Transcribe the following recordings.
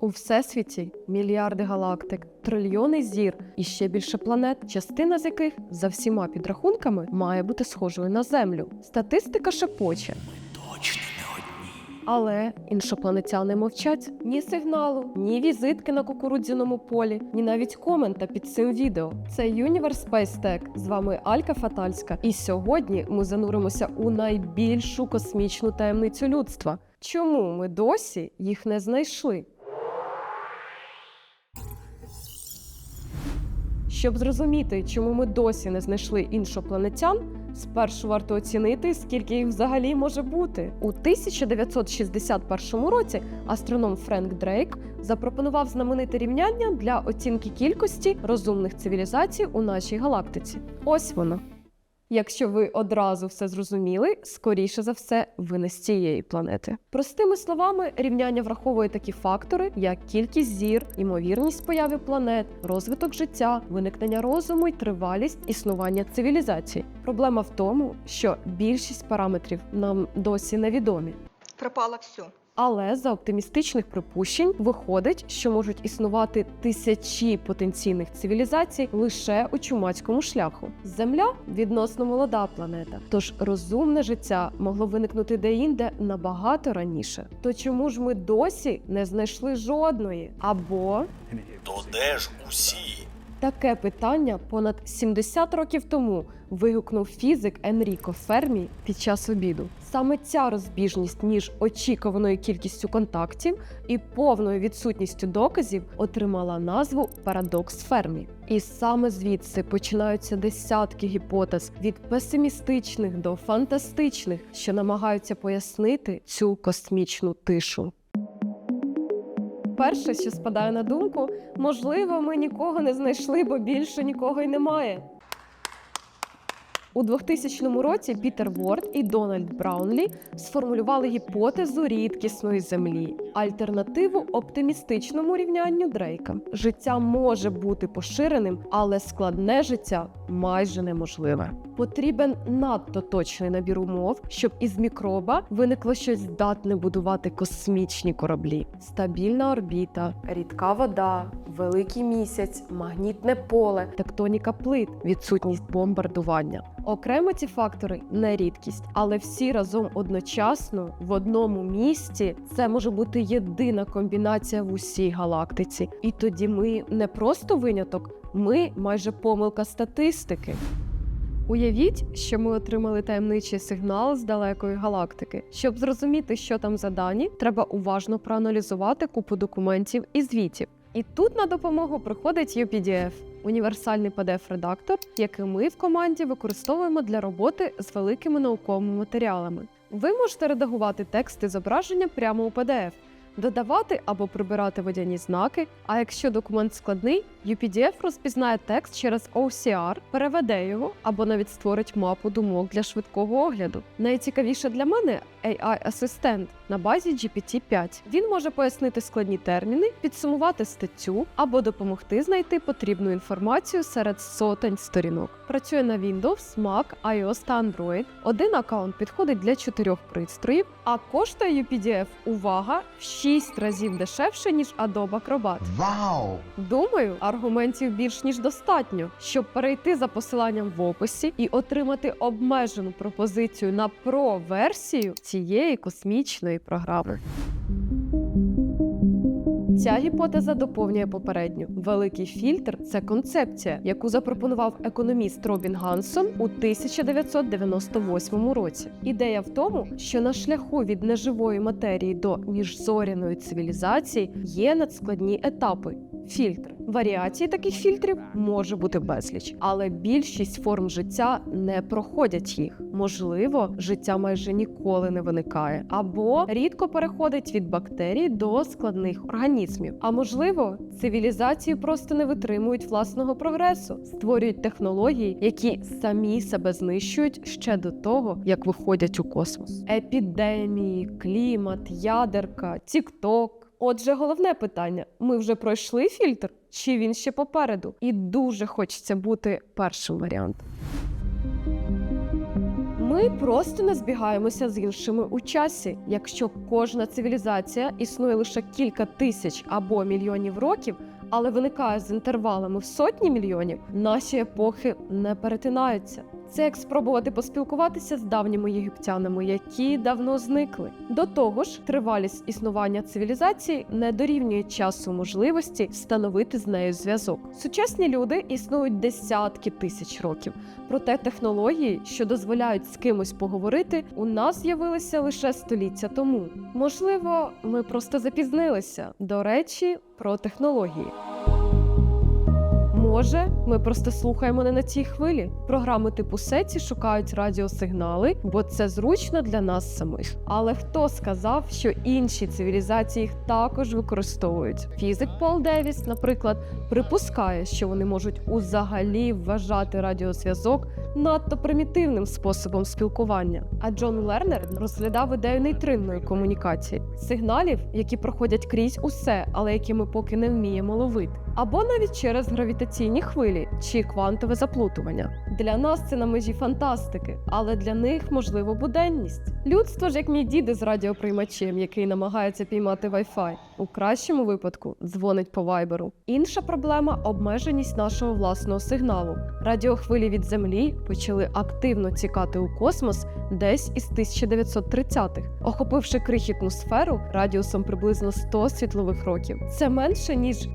У всесвіті мільярди галактик, трильйони зір і ще більше планет, частина з яких за всіма підрахунками має бути схожою на Землю. Статистика шепоче. Але іншопланетяни мовчать ні сигналу, ні візитки на кукурудзяному полі, ні навіть комента під цим відео. Це Universe Space Tech. З вами Алька Фатальська. І сьогодні ми зануримося у найбільшу космічну таємницю людства. Чому ми досі їх не знайшли? Щоб зрозуміти, чому ми досі не знайшли іншопланетян, спершу варто оцінити, скільки їх взагалі може бути. У 1961 році астроном Френк Дрейк запропонував знамените рівняння для оцінки кількості розумних цивілізацій у нашій галактиці. Ось воно. Якщо ви одразу все зрозуміли, скоріше за все, ви не з цієї планети. Простими словами, рівняння враховує такі фактори, як кількість зір, імовірність появи планет, розвиток життя, виникнення розуму й тривалість існування цивілізацій. Проблема в тому, що більшість параметрів нам досі невідомі. Пропало все. Але за оптимістичних припущень виходить, що можуть існувати тисячі потенційних цивілізацій лише у чумацькому шляху. Земля відносно молода планета, тож розумне життя могло виникнути деінде набагато раніше. То чому ж ми досі не знайшли жодної? Або То де ж усі? Таке питання понад 70 років тому вигукнув фізик Енріко Фермі під час обіду. Саме ця розбіжність між очікуваною кількістю контактів і повною відсутністю доказів отримала назву Парадокс Фермі. І саме звідси починаються десятки гіпотез від песимістичних до фантастичних, що намагаються пояснити цю космічну тишу. Перше, що спадає на думку, можливо, ми нікого не знайшли, бо більше нікого й немає. У 2000 році Пітер Ворд і Дональд Браунлі сформулювали гіпотезу рідкісної землі, альтернативу оптимістичному рівнянню Дрейка. Життя може бути поширеним, але складне життя майже неможливе. Потрібен надто точний набір умов, щоб із мікроба виникло щось здатне будувати космічні кораблі: стабільна орбіта, рідка вода, великий місяць, магнітне поле, тектоніка плит, відсутність бомбардування. Окремо ці фактори не рідкість, але всі разом одночасно в одному місці це може бути єдина комбінація в усій галактиці. І тоді ми не просто виняток, ми майже помилка статистики. Уявіть, що ми отримали таємничий сигнал з далекої галактики. Щоб зрозуміти, що там за дані, треба уважно проаналізувати купу документів і звітів. І тут на допомогу приходить UPDF – універсальний PDF-редактор, який ми в команді використовуємо для роботи з великими науковими матеріалами. Ви можете редагувати тексти зображення прямо у PDF, додавати або прибирати водяні знаки. А якщо документ складний, UPDF розпізнає текст через OCR, переведе його або навіть створить мапу думок для швидкого огляду. Найцікавіше для мене AI-асистент на базі GPT-5. Він може пояснити складні терміни, підсумувати статтю або допомогти знайти потрібну інформацію серед сотень сторінок. Працює на Windows, Mac, iOS та Android. Один аккаунт підходить для чотирьох пристроїв, а коштує UPDF, увага, в 6 разів дешевше, ніж Adobe Acrobat. Вау! Думаю, аргументів більш ніж достатньо, щоб перейти за посиланням в описі і отримати обмежену пропозицію на про-версію цієї космічної програми. Ця гіпотеза доповнює попередню. Великий фільтр це концепція, яку запропонував економіст Робін Гансон у 1998 році. Ідея в тому, що на шляху від неживої матерії до міжзоряної цивілізації є надскладні етапи. Фільтр варіацій таких фільтрів може бути безліч, але більшість форм життя не проходять їх. Можливо, життя майже ніколи не виникає, або рідко переходить від бактерій до складних організмів. А можливо, цивілізації просто не витримують власного прогресу, створюють технології, які самі себе знищують ще до того, як виходять у космос. Епідемії, клімат, ядерка, тікток. Отже, головне питання: ми вже пройшли фільтр, чи він ще попереду? І дуже хочеться бути першим варіантом. Ми просто не збігаємося з іншими у часі. Якщо кожна цивілізація існує лише кілька тисяч або мільйонів років, але виникає з інтервалами в сотні мільйонів, наші епохи не перетинаються. Це як спробувати поспілкуватися з давніми єгиптянами, які давно зникли. До того ж, тривалість існування цивілізації не дорівнює часу можливості встановити з нею зв'язок. Сучасні люди існують десятки тисяч років, проте технології, що дозволяють з кимось поговорити, у нас з'явилися лише століття тому. Можливо, ми просто запізнилися. До речі, про технології. Може, ми просто слухаємо не на цій хвилі. Програми типу Сеті шукають радіосигнали, бо це зручно для нас самих. Але хто сказав, що інші цивілізації їх також використовують? Фізик Пол Девіс, наприклад, припускає, що вони можуть узагалі вважати радіозв'язок надто примітивним способом спілкування. А Джон Лернер розглядав ідею нейтринної комунікації сигналів, які проходять крізь усе, але які ми поки не вміємо ловити, або навіть через гравітаційні хвилі чи квантове заплутування. Для нас це на межі фантастики, але для них можливо буденність. Людство ж як мій діди з радіоприймачем, який намагається піймати Wi-Fi. У кращому випадку дзвонить по вайберу. Інша проблема обмеженість нашого власного сигналу. Радіохвилі від землі почали активно тікати у космос десь із 1930-х, охопивши крихітну сферу радіусом приблизно 100 світлових років. Це менше ніж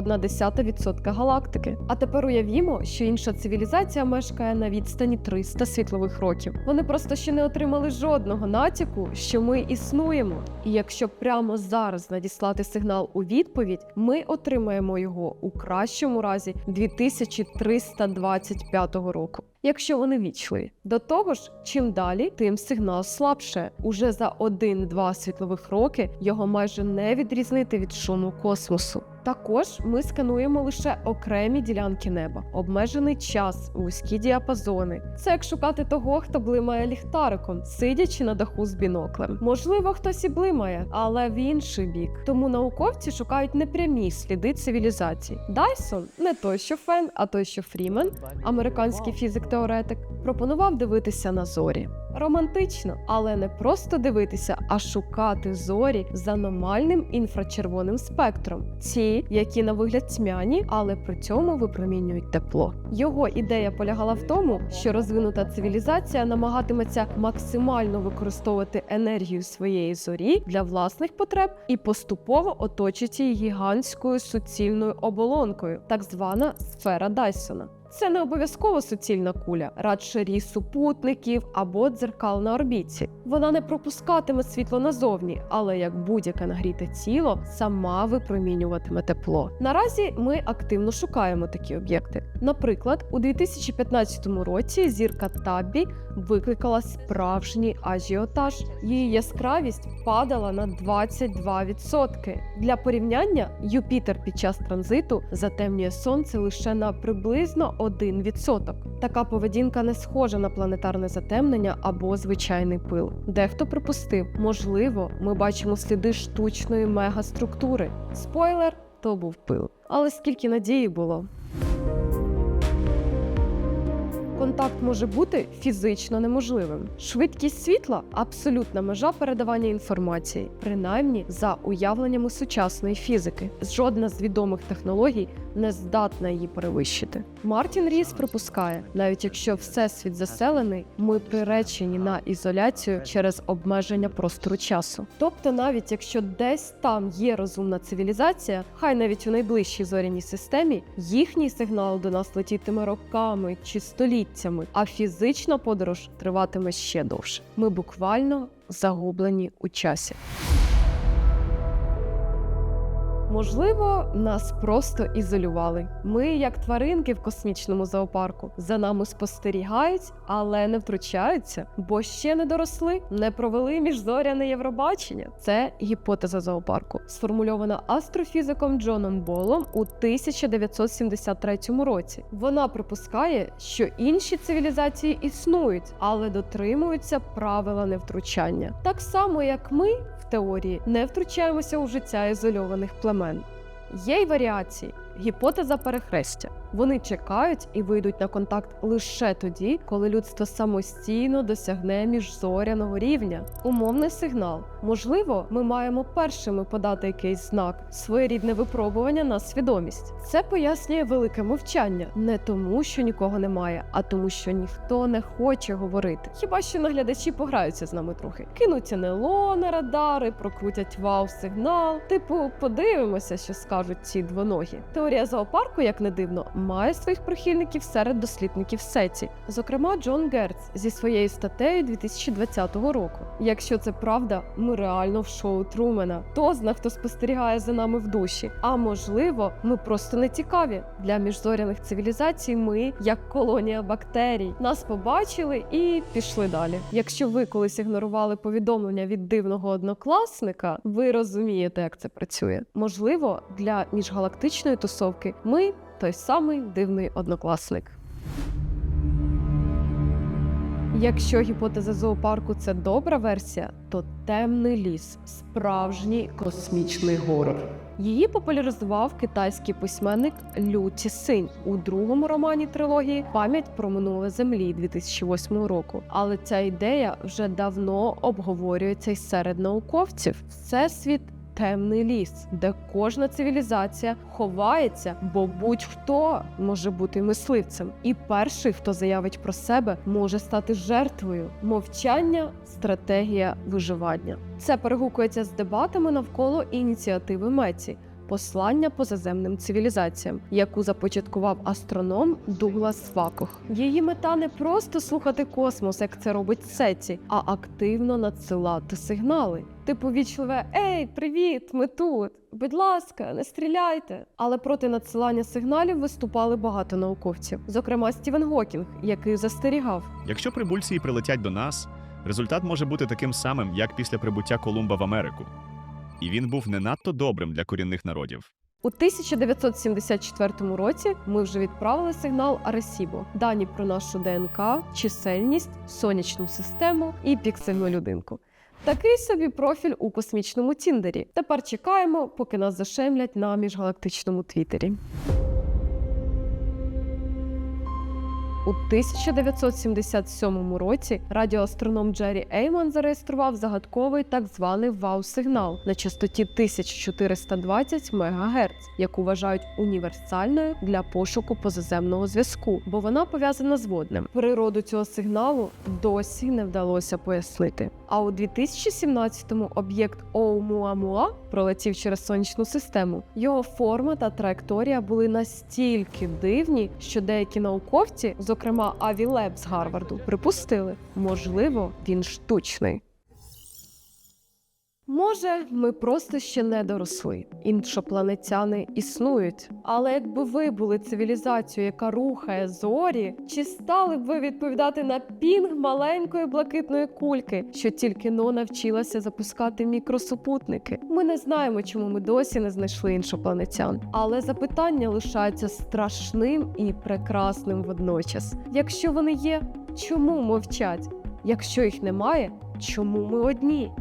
0,1% галактики. А тепер уявімо, що інша цивілізація мешкає на відстані 300 світлових років. Вони просто ще не отримали жодного натяку, що ми існуємо. І якщо прямо зараз надіслати сигнал у відповідь, ми отримаємо його у кращому разі 2325 року. Якщо вони вічливі. До того ж, чим далі, тим сигнал слабше. Уже за 1-2 світлових роки його майже не відрізнити від шуму космосу. Також ми скануємо лише окремі ділянки неба, обмежений час, вузькі діапазони. Це як шукати того, хто блимає ліхтариком, сидячи на даху з біноклем. Можливо, хтось і блимає, але в інший бік. Тому науковці шукають непрямі сліди цивілізації. Дайсон не той, що Фен, а той, що Фрімен, американський фізик-теоретик, пропонував дивитися на зорі. Романтично, але не просто дивитися, а шукати зорі з аномальним інфрачервоним спектром. Ті, які на вигляд тьмяні, але при цьому випромінюють тепло. Його ідея полягала в тому, що розвинута цивілізація намагатиметься максимально використовувати енергію своєї зорі для власних потреб і поступово оточить її гігантською суцільною оболонкою, так звана сфера Дайсона. Це не обов'язково суцільна куля, радше рій супутників або дзеркал на орбіті. Вона не пропускатиме світло назовні, але як будь-яке нагріте тіло, сама випромінюватиме тепло. Наразі ми активно шукаємо такі об'єкти. Наприклад, у 2015 році зірка Таббі викликала справжній ажіотаж. Її яскравість падала на 22%. Для порівняння Юпітер під час транзиту затемнює сонце лише на приблизно 1%. Така поведінка не схожа на планетарне затемнення або звичайний пил. Дехто припустив, можливо, ми бачимо сліди штучної мегаструктури. Спойлер, то був пил. Але скільки надії було. Контакт може бути фізично неможливим. Швидкість світла абсолютна межа передавання інформації, принаймні за уявленнями сучасної фізики. Жодна з відомих технологій не здатна її перевищити. Мартін Ріс припускає, навіть якщо всесвіт заселений, ми приречені на ізоляцію через обмеження простору часу. Тобто, навіть якщо десь там є розумна цивілізація, хай навіть у найближчій зоряній системі їхній сигнал до нас летітиме роками чи століттями, а фізична подорож триватиме ще довше. Ми буквально загублені у часі. Можливо, нас просто ізолювали. Ми, як тваринки в космічному зоопарку, за нами спостерігають, але не втручаються, бо ще не доросли, не провели міжзоряне Євробачення. Це гіпотеза зоопарку, сформульована астрофізиком Джоном Болом у 1973 році. Вона припускає, що інші цивілізації існують, але дотримуються правила невтручання, так само як ми в теорії не втручаємося у життя ізольованих племен. Є й варіації. Гіпотеза перехрестя. Вони чекають і вийдуть на контакт лише тоді, коли людство самостійно досягне міжзоряного рівня. Умовний сигнал. Можливо, ми маємо першими подати якийсь знак, своєрідне випробування на свідомість. Це пояснює велике мовчання не тому, що нікого немає, а тому, що ніхто не хоче говорити. Хіба що наглядачі пограються з нами трохи, кинуть НЛО на радари, прокрутять вау-сигнал. Типу, подивимося, що скажуть ці двоногі. Теорія зоопарку, як не дивно, має своїх прихильників серед дослідників сеті, зокрема Джон Герц зі своєю статтею 2020 року. Якщо це правда, ми реально в шоу Трумена. Хто зна, хто спостерігає за нами в душі. А можливо, ми просто не цікаві для міжзоряних цивілізацій. Ми як колонія бактерій. Нас побачили і пішли далі. Якщо ви колись ігнорували повідомлення від дивного однокласника, ви розумієте, як це працює. Можливо, для міжгалактичної тусовки ми той самий дивний однокласник. Якщо гіпотеза зоопарку це добра версія, то темний ліс справжній космічний горор. Її популяризував китайський письменник Лю Цісинь у другому романі трилогії Пам'ять про минуле землі 2008 року. Але ця ідея вже давно обговорюється й серед науковців. Всесвіт темний ліс, де кожна цивілізація ховається, бо будь-хто може бути мисливцем. І перший, хто заявить про себе, може стати жертвою. Мовчання стратегія виживання. Це перегукується з дебатами навколо ініціативи Меці. Послання позаземним цивілізаціям, яку започаткував астроном Дуглас Вакох. Її мета не просто слухати космос, як це робить Сеті, а активно надсилати сигнали. Типу вічливе Ей, привіт, ми тут. Будь ласка, не стріляйте. Але проти надсилання сигналів виступали багато науковців, зокрема Стівен Гокінг, який застерігав. Якщо прибульці прилетять до нас, результат може бути таким самим, як після прибуття Колумба в Америку. І він був не надто добрим для корінних народів. У 1974 році ми вже відправили сигнал Аресібо, дані про нашу ДНК, чисельність, сонячну систему і піксельну людинку. Такий собі профіль у космічному Тіндері. Тепер чекаємо, поки нас зашемлять на міжгалактичному Твіттері. У 1977 році радіоастроном Джері Ейман зареєстрував загадковий так званий вау-сигнал на частоті 1420 МГц, яку вважають універсальною для пошуку позаземного зв'язку, бо вона пов'язана з водним. Природу цього сигналу досі не вдалося пояснити. А у 2017-му об'єкт Оумуамуа пролетів через сонячну систему. Його форма та траєкторія були настільки дивні, що деякі науковці, зокрема Аві Леб з Гарварду, припустили, можливо, він штучний. Може, ми просто ще не доросли. Іншопланетяни існують. Але якби ви були цивілізацією, яка рухає зорі, чи стали б ви відповідати на пінг маленької блакитної кульки, що тільки но навчилася запускати мікросупутники? Ми не знаємо, чому ми досі не знайшли іншопланетян. Але запитання лишається страшним і прекрасним водночас. Якщо вони є, чому мовчать? Якщо їх немає, чому ми одні?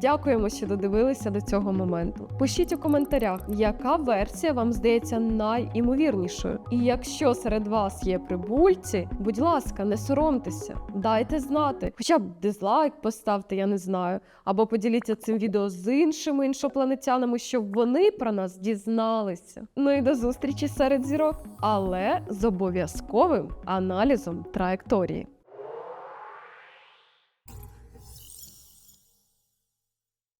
Дякуємо, що додивилися до цього моменту. Пишіть у коментарях, яка версія вам здається найімовірнішою. І якщо серед вас є прибульці, будь ласка, не соромтеся, дайте знати. Хоча б дизлайк поставте, я не знаю, або поділіться цим відео з іншими іншопланетянами, щоб вони про нас дізналися. Ну і до зустрічі серед зірок, але з обов'язковим аналізом траєкторії.